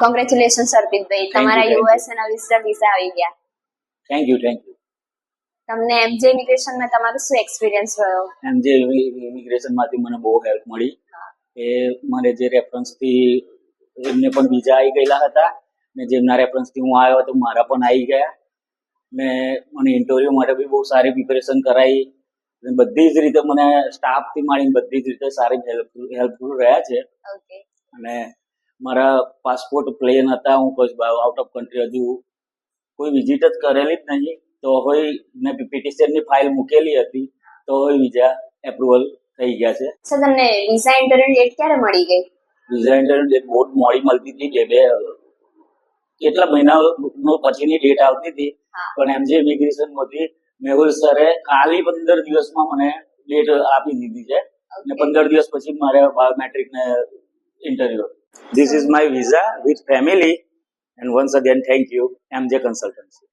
Congratulation અર્પિતભાઈ તમારા thank US ના વિઝા વિઝા આવી ગયા. થેન્ક યુ થેન્ક યુ તમને એમજે ઇમિગ્રેશનમાં તમારો શું એક્સપિરિયન્સ રહ્યો? એમ જે ઇમિગ્રેશનમાંથી મને બહુ હેલ્પ મળી. એ મને જે રેફરન્સથી એમને પણ બીજા આવી ગયેલા હતા. ને જેમના રેફરન્સથી હું આવ્યો તો મારા પણ આવી ગયા. ને મને ઇન્ટરવ્યૂ માટે બી બહુ સારી પ્રિપેરેશન કરાવી અને બધી જ રીતે મને સ્ટાફથી માંડીને બધી જ રીતે સારી હેલ્પફુલ હેલ્પફુલ રહ્યા છે. ઓકે અને મારા પાસપોર્ટ પ્લેન હતા હું કોઈ આઉટ ઓફ કન્ટ્રી હજુ કોઈ વિઝિટ જ કરેલી જ નહીં. તો હોય મેં પિટિશનની ફાઇલ મૂકેલી હતી તો હોય વિઝા એપ્રુવલ થઈ ગયા છે. સર તમને વિઝા ઇન્ટરવ્યુ ડેટ ક્યારે મળી ગઈ? વિઝા ઇન્ટરવ્યુ ડેટ બહુ મોડી મળતી હતી બે બે કેટલા મહિનાનો પછીની ડેટ આવતી હતી. પણ એમ જે ઇમિગ્રેશનમાંથી મેહુલ સરે ખાલી પંદર દિવસમાં મને ડેટ આપી દીધી છે. અને પંદર દિવસ પછી મારે બાયોમેટ્રિક ને interview This is my visa with family. And once again, thank you, MJ Consultancy.